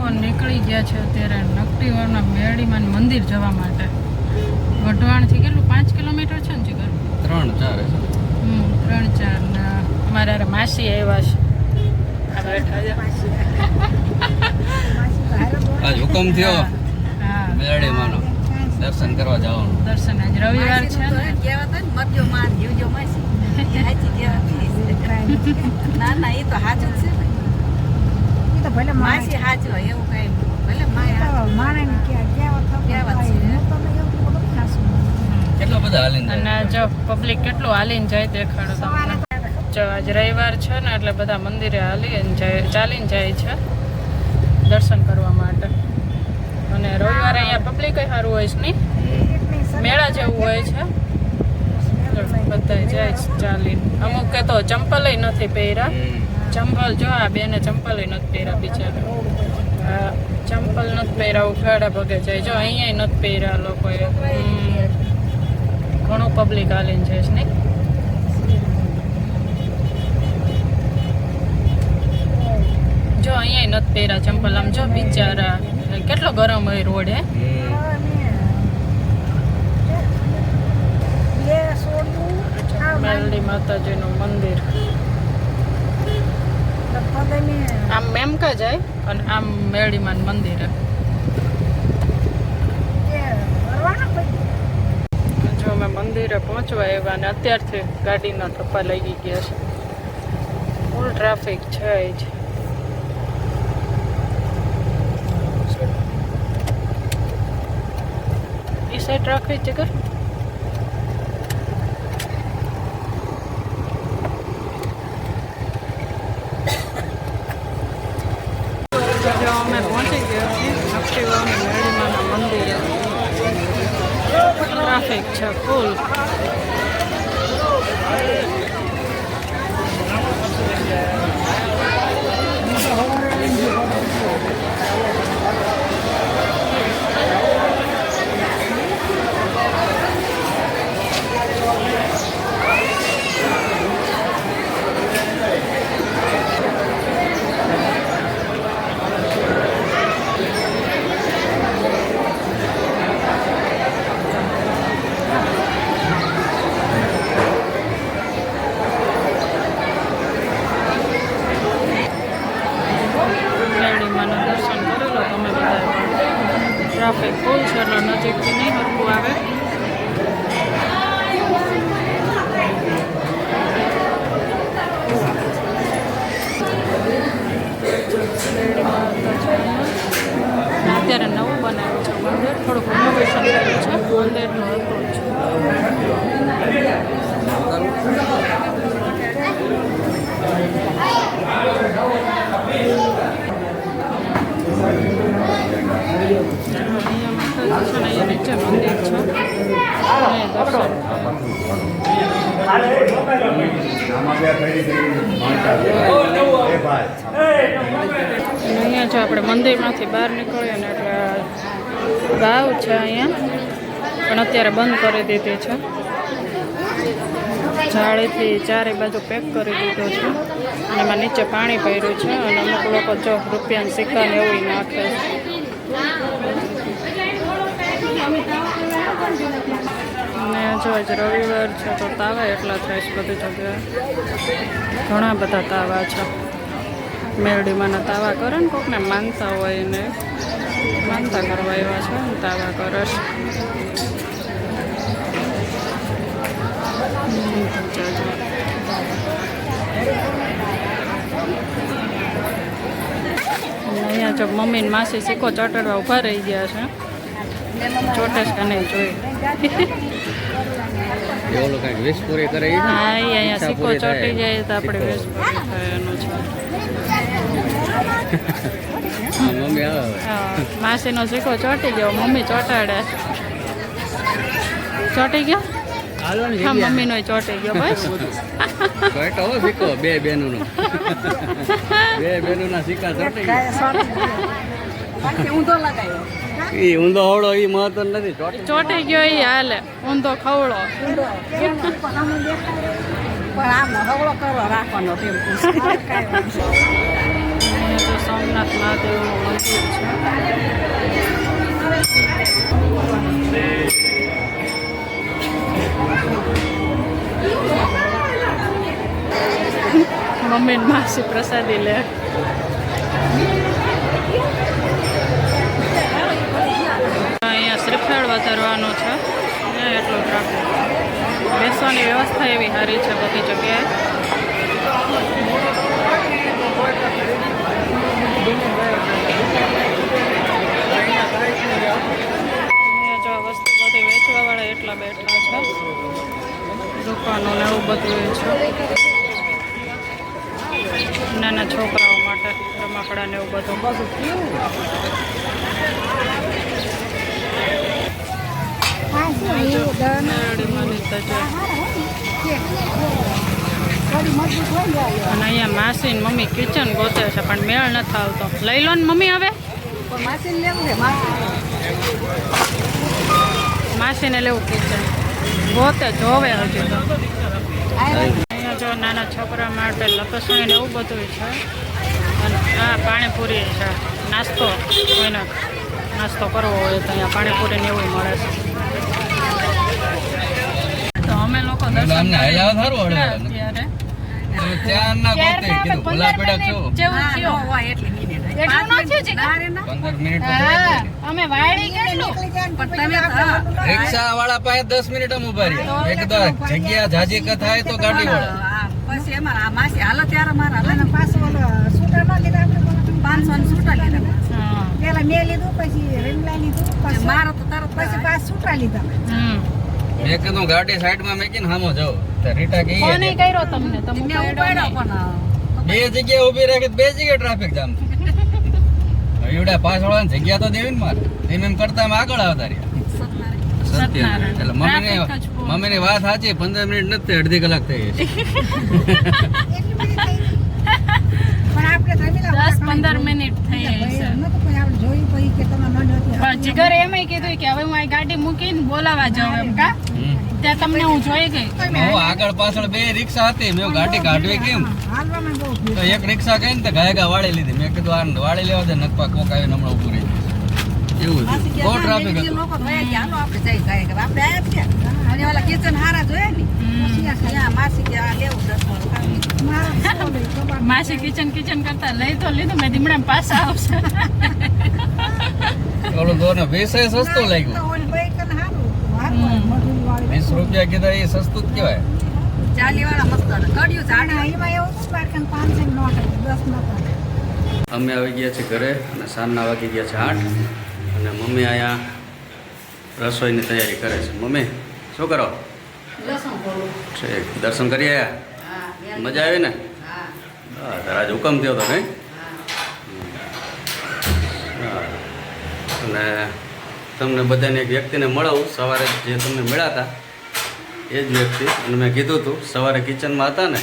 લોકો નીકળી ગયા છે અત્યારે નકટીવાળના મેરડીમાં મંદિર જવા માટે. વઢવાણથી કેટલું? પાંચ કિલોમીટર છે ને જીગર? ત્રણ ચાર. હમ ત્રણ ચાર ને અમારા માસી આવ્યા છે. આ બેઠા છે. આજ હુકમ થયો. હા. મેળે માનો દર્શન કરવા જવાનું. દર્શન આજ રવિવાર છે ને? ના ના એ તો સાચું જ છે ને માસી હોય એવું કઈ ભલે માય કેટલા બધા હાલીને અને જો પબ્લિક કેટલું હાલીને જાય દેખાડો જો આજ રવિવાર છે ને એટલે બધા મંદિરે હાલીને જાય ચાલીને જાય છે દર્શન કરવા માટે. અને રવિવારે અહીંયા પબ્લિક સારું હોય છે નહીં? મેળા જેવું હોય છે. બધા જાય છે ચાલીને. અમુક કે તો ચંપલ નથી પહેર્યા. ચંપલ જો આ બેને ચંપલ નથી પહેર્યા બિચારા. હા ચંપલ નથી પહેર્યા ઉઘાડા પગે જાય. જો અહીંયા નથી પહેર્યા લોકોએ. ઘણું પબ્લિક હાલીને છે નહીં જો અહીંયા નથી પહેર્યા ચંપલ આમ. જો બિચારા કેટલો ગરમ હોય રોડ હે. મેલડી માતાજીનું મંદિર. આમ મેમકા જાય? અને આમ મેળીમાં મંદિરે. જો અમે મંદિરે પહોંચવા એવા અને અત્યારથી ગાડીના ટપ્પા લાગી ગયા છે. ફૂલ ટ્રાફિક છે જ. એ સાઈડ રાખવી છે કર જો અમે પહોંચી ગયા છીએ નકશીવાવની મેળીમાના મંદિરે ટ્રાફિક છે ફૂલ મેળીમાના દર્શન કરી લો તમે બધા ટ્રાફિક ફૂલ છે એટલે નજીકથી નહીં હરકું આવે. અત્યારે નવું બનાવ્યું છે મંદિર. થોડુંક રિનોવેશન કર્યું છે. મંદિરનું હતું જ અહીંયા માતાજી છે ને અહીંયા નીચે મંદિર છે અહીંયા દર્શન જો આપણે મંદિરમાંથી બહાર નીકળીએ ને એટલે ગાવ છે અહીંયા. પણ અત્યારે બંધ કરી દીધી છે. જાળીથી ચારે બાજુ પેક કરી દીધો છે. અને એમાં નીચે પાણી પડ્યું છે અને અમુક લોકો જો રૂપિયાને સિક્કાને એવું નાખે અને જો આજ રવિવાર છે તો તાવા એટલા થાય છે બધી જગ્યાએ. ઘણા બધા તાવા છે. મેરડીમાંના તાવા કરે ને કોકને માનતા હોય ને માનતા કરવા એવા છે ને તાવા કરે અહીંયા જો મમ્મી ને માસી સિક્કો ચોટાડવા ઊભા રહી ગયા છે. ચોટેશ કને જોઈ? ઓલો કાંઈક wish પૂરી કરે? હા અહીંયા સિક્કો ચોટી જાય તો આપણે. વેશ પૂરી થાય એનું છે. મમ્મી આવે. માસીનો સિક્કો ચોટી ગયો મમ્મી ચોટાડે. ચોટી ગયો? હા મમ્મીનો ચોટી ગયો બસ. બે બેનુંનો. બે બેનુંના સિક્કા ચોંટી ગયા. ઊંધો ઈ ઊંધો હવળો ઈ મહત્વ નથી ચોંટી ચોટી ગયો એ હાલે ઊંધો ખવડો. પણ આમ હવળો કરો રાખવાનો સોમનાથ મહાદેવનું મંદિર છે. મમ્મી માસી પ્રસાદી લે. અહીંયા શ્રીફળ વધારવાનું છે. એટલું ટ્રાફિક બેસવાની વ્યવસ્થા એવી સારી છે બધી જગ્યાએ અહીંયા જો આ વસ્તુ બધી વેચવા વાળા એટલા બેઠા છે દુકાનો ને એવું બધું છે. નાના છોકરાઓ માટે રમકડા ને એવું બધું. અને અહીંયા માસી મમ્મી કિચન ગોતે છે, પણ મેળ નથી આવતો લઈ લો ને મમ્મી હવે. માસીને લેવું કિચન ગોતે જોવે હજી તો. અહીંયા જો નાના છોકરા માટે લપસણી ને એવું બધું છે. અને આ પાણીપુરી છે. નાસ્તો કોઈને નાસ્તો કરવો હોય તો અહીંયા પાણીપુરી ને એવું મળે છે. તો અમે લોકો દર્શન. અત્યારે. છો જેવું અમે વાળી કેટલું. રિક્ષા વાળા પાસે દસ મિનિટ આમ ઊભા રહ્યા. એક તો જગ્યા જાજી થાય તો ગાડી વાળા. પછી એમાં માસી હાલો ત્યારે મારા હાલો. પાંચસો ને છૂટા લીધા પેલા મેં લીધું પછી રીંગણા લીધું પછી મારો તો તરત પછી પાછ છૂટા લીધા. હમ. મેં કીધું ગાડી સાઈડમાં મેકીને હામો તો રીટા કહી ફોન કર્યો તમને તમે ઉપાડ્યો પણ બે જગ્યાએ ઊભી રાખી બે જગ્યાએ ટ્રાફિક જામ એવડા પાછળ જગ્યા તો દેવી ને મારે એમ એમ કરતા એમ આગળ આવતા રહ્યા સત્ય સત્યનારાયણ. એટલે મમ્મીને. મમ્મીની વાત સાચી પંદર મિનિટ નથી અડધી કલાક થઈ ગઈ ગઈ. દસ પંદર મિનિટ થઈ જોયું. છે જીગર એમ કીધું કે હવે હું આ ગાડી મૂકીને બોલાવા જાઉં એમ કા. ત્યાં તમને હું જોઈ ગઈ. હું આગળ પાછળ બે રિક્ષા હતી. મેં ગાડી કાઢવી કેમ. તો એક રિક્ષા કઈ ને તો ગાય ગા વાળી લીધી. મેં કીધું આ વાળી લેવા દે નકપા કોક આવીને હમણાં ઉભું રહી એવું માસી બહુ ટ્રાફિક હતું. માસી કિચન કિચન કરતા લઈ તો લીધું મેં ધીમડા પાછા આવશે. ઓલું દોને વીસ એ સસ્તું લાગ્યું ઓલી બાઈ કને હારું હતું. હારું હમ. હતું. રૂપિયા કીધા એ સસ્તું જ કહેવાય. હતા. હતું હતી. અમે આવી ગયા છીએ ઘરે અને સાંજના વાગી ગયા છે આઠ. અને મમ્મી અહીંયા રસોઈની તૈયારી કરે છે. મમ્મી શું કરો? ઠીક. દર્શન કરી આવ્યા મજા આવી ને હા તારા હુકમ થયો તો નહીં? હા. અને તમને બધાને એક વ્યક્તિને મળવું સવારે જે તમને મળ્યા હતા એ જ વ્યક્તિ. અને મેં કીધું હતું સવારે કિચનમાં હતા ને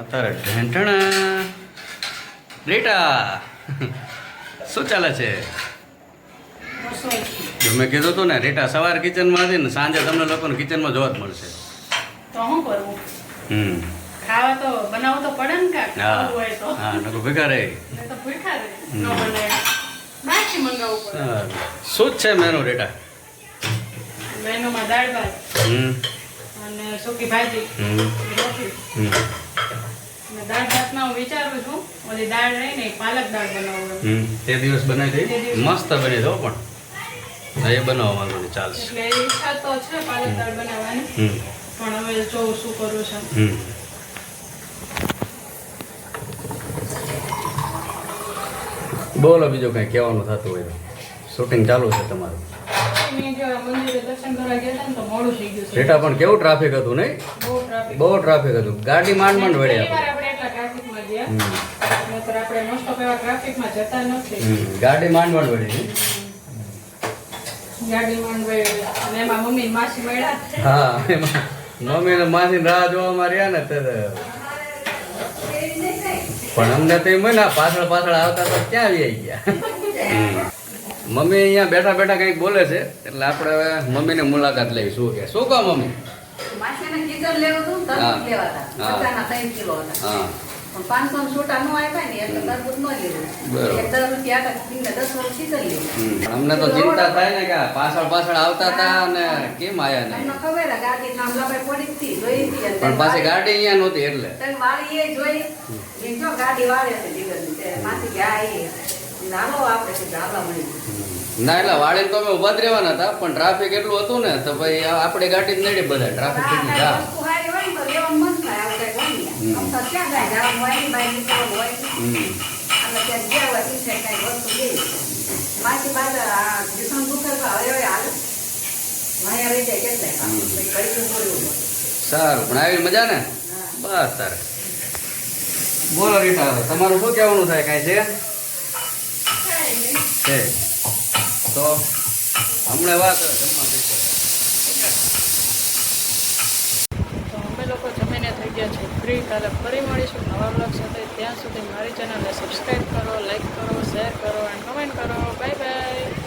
અત્યારે ઢેંઠણા ડેટા શું ચાલે છે? જો મેં કીધું હતું ને રેટા સવારે કિચનમાં હતી ને સાંજે તમને લોકોને કિચનમાં જોવા જ મળશે. તો શું કરવું હમ. ખાવા તો બનાવવું તો પડે ને કાંઈક હા. હોય તો. હા નકો ભેગા રહે. તો ભૂખ્યા રહે. નો બને. બાકી મંગાવવું પડે. શું છે મેનુ રેટા? મેનુમાં દાળ ભાત. હમ. અને સૂકી ભાજી રોટલી અને દાળ ભાતમાં હું વિચારું છું ઓલી દાળ રહી ને પાલક દાળ બનાવું તે દિવસ બનાવી દઈ મસ્ત બની દો પણ. એ બનાવવા માંગુ નહીં ચાલશે. એટલે ઈચ્છા તો છે પાલક દાળ બનાવવાની. પણ હવે જોઉં શું કરું છે. બોલો બીજું કંઈ કહેવાનું થતું હોય શૂટિંગ ચાલુ છે તમારું. મેં જો મંદિરે દર્શન કરવા ગયા હતા ને તો મોડું થઈ ગયું છે. રીટા પણ કેવું ટ્રાફિક હતું નહીં? બહુ ટ્રાફિક હતું. ગાડી માંડ માંડ વળી ગાડી માંડ માંડ વળી મમ્મી ને માસી રાહ જોવામાં રહ્યા ને તે પણ અમને તો એમ પાછળ પાછળ આવતા તો ક્યાં આવી ગયા? મમ્મી અહીંયા બેઠા બેઠા કંઈક બોલે છે એટલે આપણે હવે મમ્મીની મુલાકાત લેવી. શું કે? શું કહો મમ્મી. અમને તો ચિંતા થાય ને કે પાછળ પાછળ આવતા હતા અને કેમ આયા ને પણ પાછી ગાડી અહીંયા નહોતી એટલે. ગાડી વાળે છે. ના એટલે વાળીને તો અમે ઊભા જ રહેવાના હતા પણ ટ્રાફિક એટલું હતું ને તો ભાઈ આપણે ગાડી જ નડી બધા ટ્રાફિક કેટલું જા. સારું પણ આવી મજા ને? બસ તારે. બોલો રીટા તમારું શું કહેવાનું થાય કાંઈ છે. છે. તો હમણાં વાત જમવા તો અમે લોકો જમીને થઈ ગયા છે. ફ્રી. કાલે ફરી મળીશું નવા બ્લોગ ત્યાં સુધી મારી ચેનલને સબસ્ક્રાઈબ કરો લાઈક કરો શેર કરો એન્ડ કમેન્ટ કરો. Bye bye